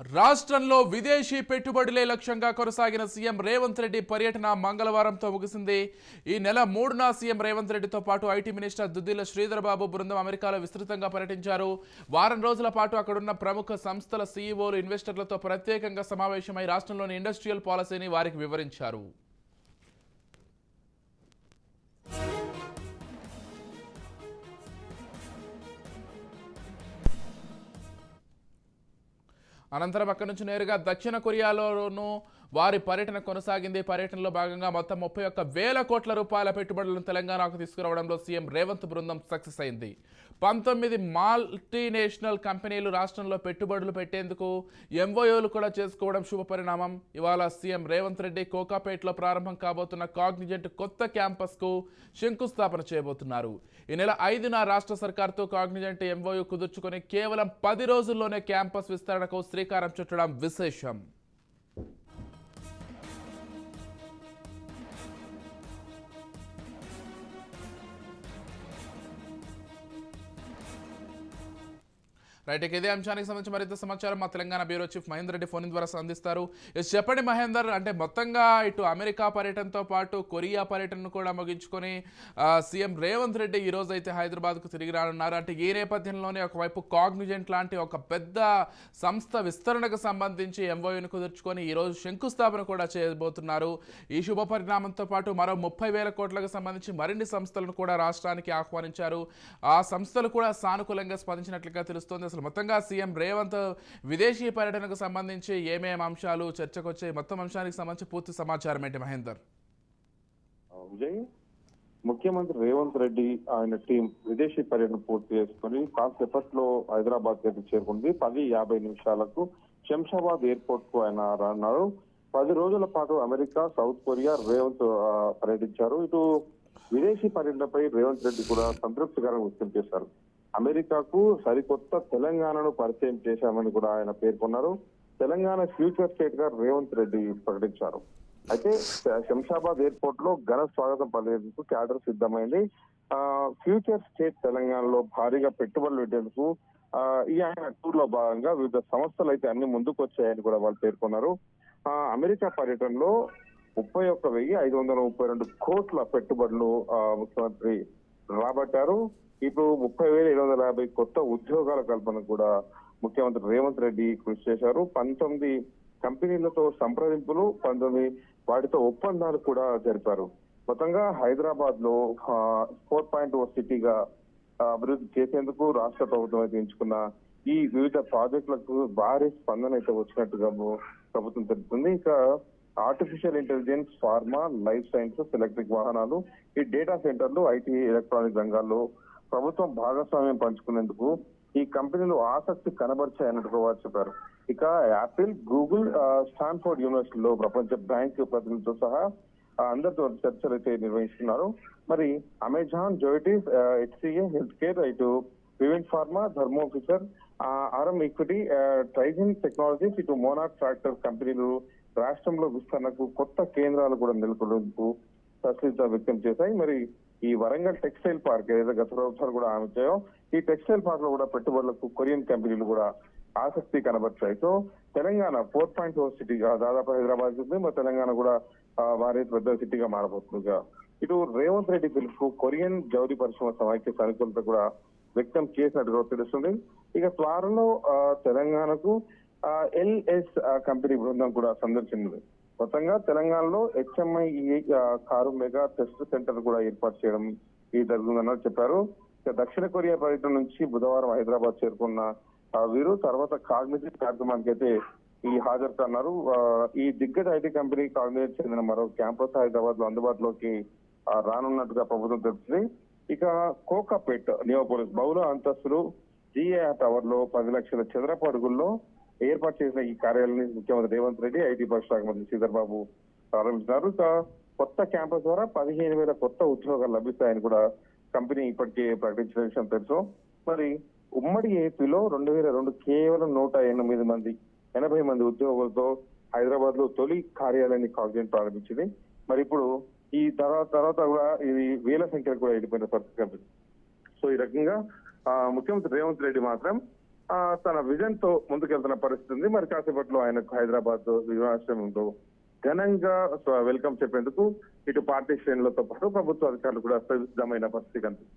రాష్ట్రంలో విదేశీ పెట్టుబడులే లక్ష్యంగా కొనసాగిన సీఎం రేవంత్ రెడ్డి పర్యటన మంగళవారంతో ముగిసింది. ఈ నెల మూడున సీఎం రేవంత్ రెడ్డితో పాటు ఐటీ మినిస్టర్ దుద్దిల శ్రీధరబాబు బృందం అమెరికాలో విస్తృతంగా పర్యటించారు. వారం రోజుల పాటు అక్కడున్న ప్రముఖ సంస్థల సీఈఓలు ఇన్వెస్టర్లతో ప్రత్యేకంగా సమావేశమై రాష్ట్రంలోని ఇండస్ట్రియల్ పాలసీని వారికి వివరించారు. అనంతరం అక్కడి నుంచి నేరుగా దక్షిణ కొరియాలోనూ వారి పర్యటన కొనసాగింది. పర్యటనలో భాగంగా మొత్తం ముప్పై ఒక్క వేల కోట్ల రూపాయల పెట్టుబడులను తెలంగాణకు తీసుకురావడంలో సీఎం రేవంత్ బృందం సక్సెస్ అయింది. పంతొమ్మిది మల్టీనేషనల్ కంపెనీలు రాష్ట్రంలో పెట్టుబడులు పెట్టేందుకు ఎంఓయూలు కూడా చేసుకోవడం శుభపరిణామం ఇవాళ సీఎం రేవంత్ రెడ్డి కోకాపేటలో ప్రారంభం కాబోతున్న కాగ్నిజెంట్ కొత్త క్యాంపస్కు శంకుస్థాపన చేయబోతున్నారు. ఈ నెల ఐదున రాష్ట్ర సర్కార్తో కాగ్నిజెంట్ ఎంఓయూ కుదుర్చుకొని కేవలం పది రోజుల్లోనే క్యాంపస్ విస్తరణకు శ్రీకారం చుట్టడం విశేషం. రైట్ ఇక ఇదే అంశానికి సంబంధించి మరింత సమాచారం. మా Telangana bureau chief Mahender Reddy phone ద్వారా అందిస్తారు. ఎస్ చెప్పండి మహేందర్ అంటే మొత్తంగా ఇటు అమెరికా పర్యటనతో పాటు కొరియా పర్యటనను కూడా ముగించుకొని సీఎం రేవంత్ రెడ్డి ఈ రోజు అయితే హైదరాబాద్కు తిరిగి రానున్నారు. అంటే ఈ నేపథ్యంలోనే ఒకవైపు కాగ్నిజెంట్ లాంటి ఒక పెద్ద సంస్థ విస్తరణకు సంబంధించి ఎంఓయూని కుదుర్చుకొని ఈ రోజు శంకుస్థాపన కూడా చేయబోతున్నారు. ఈ శుభ పరిణామంతో పాటు మరో ముప్పై వేల కోట్లకు సంబంధించి మరిన్ని సంస్థలను కూడా రాష్ట్రానికి ఆహ్వానించారు. ఆ సంస్థలు కూడా సానుకూలంగా స్పందించినట్లుగా తెలుస్తోంది. అసలు మొత్తంగా సీఎం రేవంత్ విదేశీ పర్యటనకు సంబంధించి ఏమేమి అంశాలు చర్చకు మొత్తం అంశానికి సంబంధించి పూర్తి సమాచారం ఏంటి మహేందర్? విజయ్ ముఖ్యమంత్రి రేవంత్ రెడ్డి ఆయన టీం విదేశీ పర్యటన పూర్తి చేసుకుని కాసేపట్లో హైదరాబాద్ దగ్గర చేరుకుంది. పది యాభై నిమిషాలకు శంషాబాద్ ఎయిర్పోర్ట్కు ఆయన రానున్నారు. పది రోజుల పాటు అమెరికా సౌత్ కొరియా రేవంత్ పర్యటించారు. ఇటు విదేశీ పర్యటనపై రేవంత్ రెడ్డి కూడా సంతృప్తికరంగా వ్యక్తం చేశారు. అమెరికాకు సరికొత్త తెలంగాణను పరిచయం చేశామని కూడా ఆయన పేర్కొన్నారు. తెలంగాణ ఫ్యూచర్ స్టేట్గా రేవంత్ రెడ్డి ప్రకటించారు. అయితే శంషాబాద్ ఎయిర్పోర్ట్లో ఘన స్వాగతం పలికేందుకు క్యాడర్ సిద్ధమైంది. ఆ, ఫ్యూచర్ స్టేట్ తెలంగాణలో భారీగా పెట్టుబడులు పెట్టేందుకు ఆ, ఈ ఆయన టూర్లో భాగంగా వివిధ సంస్థలు అయితే అన్ని ముందుకు వచ్చాయని కూడా వాళ్ళు పేర్కొన్నారు. ఆ, అమెరికా పర్యటనలో ముప్పై ఒక్క వెయ్యి ఐదు వందల ముప్పై రెండు కోట్ల పెట్టుబడులు ముఖ్యమంత్రి రాబట్టారు. ఇప్పుడు ముప్పై వేల ఏడు వందల యాభై కొత్త ఉద్యోగాల కల్పన కూడా ముఖ్యమంత్రి రేవంత్ రెడ్డి కృషి చేశారు. పంతొమ్మిది కంపెనీలతో సంప్రదింపులు పంతొమ్మిది వాటితో ఒప్పందాలు కూడా జరిపారు. మొత్తంగా హైదరాబాద్లో ఫోర్ పాయింట్ ఓ సిటీగా అభివృద్ధి చేసేందుకు రాష్ట్ర ప్రభుత్వం అయితే ఎంచుకున్న ఈ వివిధ ప్రాజెక్టులకు భారీ స్పందన అయితే వచ్చినట్టుగా ప్రభుత్వం తెలుపుతుంది. ఇక artificial intelligence pharma life sciences electric వాహనాలు ఈ డేటా సెంటర్లు ఐటీ ఎలక్ట్రానిక్ రంగాల్లో ప్రభుత్వం భాగస్వామ్యం పంచుకునేందుకు ఈ కంపెనీలు ఆసక్తి కనబరిచాయన్నట్టు వారు చెప్పారు. ఇక యాపిల్ గూగుల్ స్టాన్ఫోర్డ్ యూనివర్సిటీలో ప్రపంచ బ్యాంక్ ప్రతినిధులతో సహా అందరితో చర్చలు అయితే నిర్వహిస్తున్నారు. మరి Amazon Zoetis HCA health care ఇటు వివిన్ pharma Thermo Fisher RM equity Trigyn technologies ఇటు మోనార్ ట్రాక్టర్ కంపెనీలు రాష్ట్రంలో విస్తరణకు కొత్త కేంద్రాలు కూడా నెలకొల్పేందుకు ప్రసిద్ధ వ్యక్తం చేశాయి. మరి ఈ వరంగల్ టెక్స్టైల్ పార్క్ ఏదైతే గత ప్రభుత్వాలు కూడా ఆమెచ్చాయో ఈ టెక్స్టైల్ పార్క్లో కూడా పెట్టుబడులకు కొరియన్ కంపెనీలు కూడా ఆసక్తి కనబర్చాయి. So Telangana four point four సిటీగా దాదాపు హైదరాబాద్ ఉంది. మరి తెలంగాణ కూడా భారీ పెద్ద సిటీగా మారబోతుందిగా ఇటు రేవంత్ రెడ్డి పిలుపు కొరియన్ జౌలి పరిశ్రమ సమాఖ్య సానుకూలత కూడా వ్యక్తం చేసినట్టుగా తెలుస్తుంది. ఇక త్వరలో తెలంగాణకు ఎల్ఎస్ కంపెనీ బృందం కూడా సందర్శించింది. మొత్తంగా తెలంగాణలో HMI car mega test centre కూడా ఏర్పాటు చేయడం ఇది జరుగుతుందని చెప్పారు. ఇక దక్షిణ కొరియా పర్యటన నుంచి బుధవారం హైదరాబాద్ చేరుకున్న ఆ, వీరు తర్వాత కాగ్నిటివ్ కార్యక్రమానికి అయితే ఈ హాజరు అన్నారు ఈ దిగ్గజ ఐటీ కంపెనీ కాగ్నిటివ్ చెందిన మరో క్యాంపస్ హైదరాబాద్లో అందుబాటులోకి రానున్నట్టుగా ప్రభుత్వం తెలుస్తుంది. ఇక కోకాపేట్ నియోపోలిస్ బహుళ అంతస్తులు జిఏ టవర్లో పది లక్షల చదరపు అడుగుల్లో ఏర్పాటు చేసిన ఈ కార్యాలయాన్ని ముఖ్యమంత్రి రేవంత్ రెడ్డి ఐటీ పరిశ్రమ మంత్రి శ్రీధర్ బాబు ప్రారంభించినారు కొత్త క్యాంపస్ ద్వారా పదిహేను వేల కొత్త ఉద్యోగాలు లభిస్తాయని కూడా కంపెనీ ఇప్పటికే ప్రకటించిన విషయం తెలుసు. మరి ఉమ్మడి ఏపీలో రెండు వేల రెండు కేవలం నూట ఎనిమిది మంది ఎనభై మంది ఉద్యోగులతో హైదరాబాద్లో తొలి కార్యాలయాన్ని కాగ్జెంట్ ప్రారంభించింది. మరి ఇప్పుడు ఈ తర్వాత తర్వాత కూడా ఇది వేల సంఖ్యలో కూడా వెళ్ళిపోయిన పరిస్థితి కనిపిస్తుంది. సో ఈ రకంగా ముఖ్యమంత్రి రేవంత్ రెడ్డి మాత్రం తన విజన్తో ముందుకెళ్తున్న పరిస్థితి ఉంది. మరి కాసేపట్లో ఆయనకు హైదరాబాద్ విమానాశ్రయంలో ఘనంగా వెల్కమ్ చెప్పేందుకు ఇటు పార్టీ శ్రేణులతో పాటు ప్రభుత్వ అధికారులు కూడా సిద్ధమైన పరిస్థితి కనిపిస్తుంది.